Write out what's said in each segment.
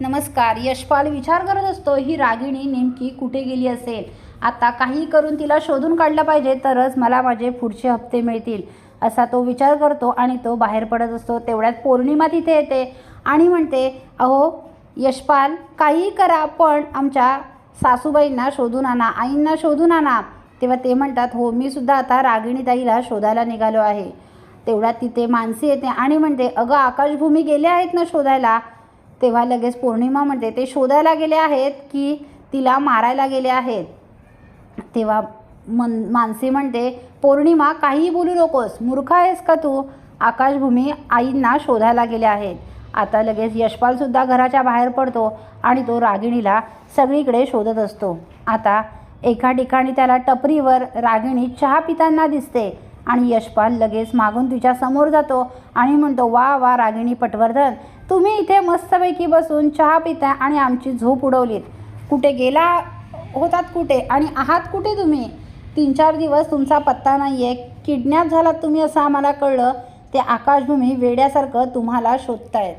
नमस्कार यशपाल विचार करत असतो ही रागिणी नेमकी कुठे गेली असेल? आता काही करून तिला शोधून काढलं पाहिजे तरच मला माझे पुढचे हप्ते मिळतील असा तो विचार करतो आणि तो बाहेर पडत असतो. तेवढ्यात पौर्णिमा तिथे येते आणि म्हणते अहो यशपाल काही करा पण आमच्या सासूबाईंना शोधून आणा आईंना शोधून आणा. तेव्हा ते म्हणतात हो मी सुद्धा आता रागिणीताईला शोधायला निघालो आहे. तेवढ्यात तिथे माणसे येते आणि म्हणते अगं आकाशभूमी गेले आहेत ना शोधायला? तेव्हा लगेच पौर्णिमा म्हणते. ते शोधायला गेले आहेत की तिला मारायला गेले आहेत. तेव्हा मन मानसी म्हणते पौर्णिमा काहीही बोलू नकोस. मूर्ख आहेस का तू? आकाशभूमी आईंना शोधायला गेले आहेत. आता लगेच यशपालसुद्धा घराच्या बाहेर पडतो आणि तो रागिणीला सगळीकडे शोधत असतो. आता एका ठिकाणी त्याला टपरीवर रागिणी चहा पिताना दिसते आणि यशपाल लगेच मागून तिच्या समोर जातो आणि म्हणतो वा वा रागिणी पटवर्धन. तुम्ही इथे मस्तपैकी बसून चहा पिता आणि आमची झोप उडवलीत. कुठे गेला होतात कुठे आणि आहात कुठे तुम्ही? तीन चार दिवस तुमचा पत्ता नाही आहे किडनॅप झालात तुम्ही असं आम्हाला कळलं. ते आकाशभूमी वेड्यासारखं तुम्हाला शोधतायत.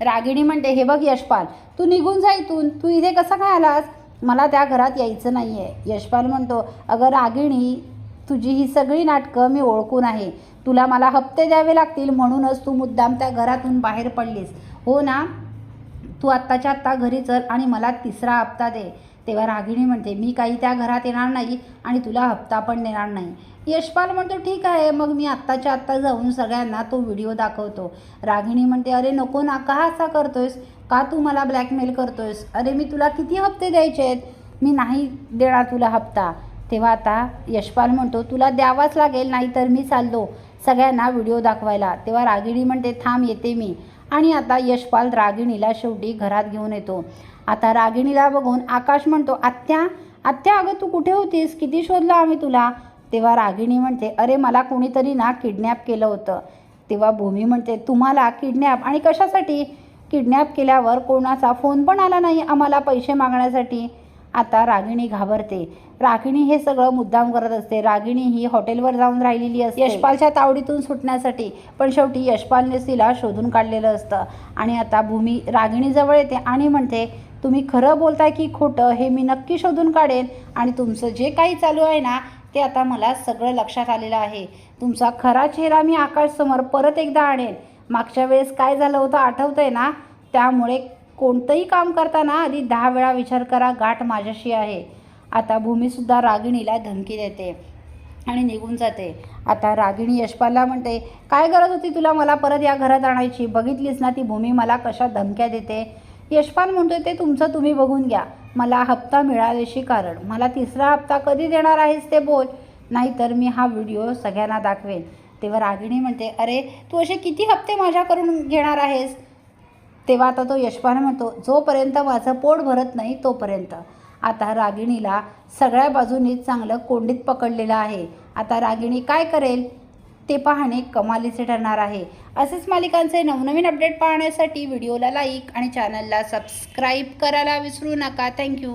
रागिणी म्हणते हे बघ यशपाल तू निघून जा इथून. तू इथे कसं काय आलास? मला त्या घरात यायचं नाही आहे यशपाल म्हणतो अगं रागिणी तुझी ही सगळी नाटकं मी ओळखून आहे. तुला मला हप्ते द्यावे लागतील म्हणूनच तू मुद्दाम त्या घरातून बाहेर पडलीस. हो ना? तू आत्ताच्या आत्ता घरी चल आणि मला तिसरा हप्ता दे. तेव्हा रागिणी म्हणते मी काही त्या घरात येणार नाही आणि तुला हप्ता पण देणार नाही. यशपाल म्हणतो ठीक आहे मग मी आत्ताच्या आत्ता जाऊन सगळ्यांना तो व्हिडिओ दाखवतो. रागिणी म्हणते अरे नको ना का असा करतोयस? का तू मला ब्लॅकमेल करतोयस? अरे मी तुला किती हप्ते द्यायचे आहेत? मी नाही देणार तुला हप्ता. तेव्हा आता यशपाल म्हणतो तुला द्यावाच लागेल नाहीतर मी चाललो सगळ्यांना व्हिडिओ दाखवायला. तेव्हा रागिणी म्हणते थांब येते मी. आणि आता यशपाल रागिणीला शेवटी घरात घेऊन येतो. आता रागिणीला बघून आकाश म्हणतो आत्या आत्या अगं तू कुठे होतीस? किती शोधलं आम्ही तुला? तेव्हा रागिणी म्हणते अरे मला कोणीतरी ना किडनॅप केलं होतं. तेव्हा भूमी म्हणते तुम्हाला किडनॅप? आणि कशासाठी? किडनॅप केल्यावर कोणाचा फोन पण आला नाही आम्हाला पैसे मागण्यासाठी. आता रागिणी घाबरते. रागिणी हे सगळं मुद्दाम करत असते. रागिणी ही हॉटेलवर जाऊन राहिलेली असते. यशपालच्या तावडीतून सुटण्यासाठी पण शेवटी यशपालने तिला शोधून काढलेलं असतं. आणि आता भूमी रागिणीजवळ येते आणि म्हणते तुम्ही खरं बोलताय की खोटं हे मी नक्की शोधून काढेन. आणि तुमचं जे काही चालू आहे ना ते आता मला सगळं लक्षात आलेलं आहे. तुमचा खरा चेहरा मी आकाशसमोर परत एकदा आणेन. मागच्या वेळेस काय झालं होतं आठवतंय ना? त्यामुळे कोणतंही काम करताना आधी दहा वेळा विचार करा गाठ माझ्याशी आहे. आता भूमीसुद्धा रागिणीला धमकी देते आणि निघून जाते. आता रागिणी यशपालला म्हणते काय गरज होती तुला मला परत या घरात आणायची? बघितलीस ना ती भूमी मला कशा धमक्या देते? यशपाल म्हणतोय ते तुमचं तुम्ही बघून घ्या. मला हप्ता मिळाल्याशी कारण. मला तिसरा हप्ता कधी देणार आहेस ते बोल. नाहीतर मी हा व्हिडिओ सगळ्यांना दाखवेन. तेव्हा रागिणी म्हणते अरे तू असे किती हप्ते माझ्याकडून घेणार आहेस? तेव्हा आता तो यशपाल म्हणतो जोपर्यंत माझं पोट भरत नाही तोपर्यंत. आता रागिणीला सगळ्या बाजूनी चांगलं कोंडीत पकडलेलं आहे. आता रागिणी काय करेल? ते पाहणे कमालीचे ठरणार आहे. असेच मालिकांचे नवनवीन अपडेट पाहण्यासाठी व्हिडिओला लाईक आणि चॅनलला सबस्क्राईब करायला विसरू नका. थँक्यू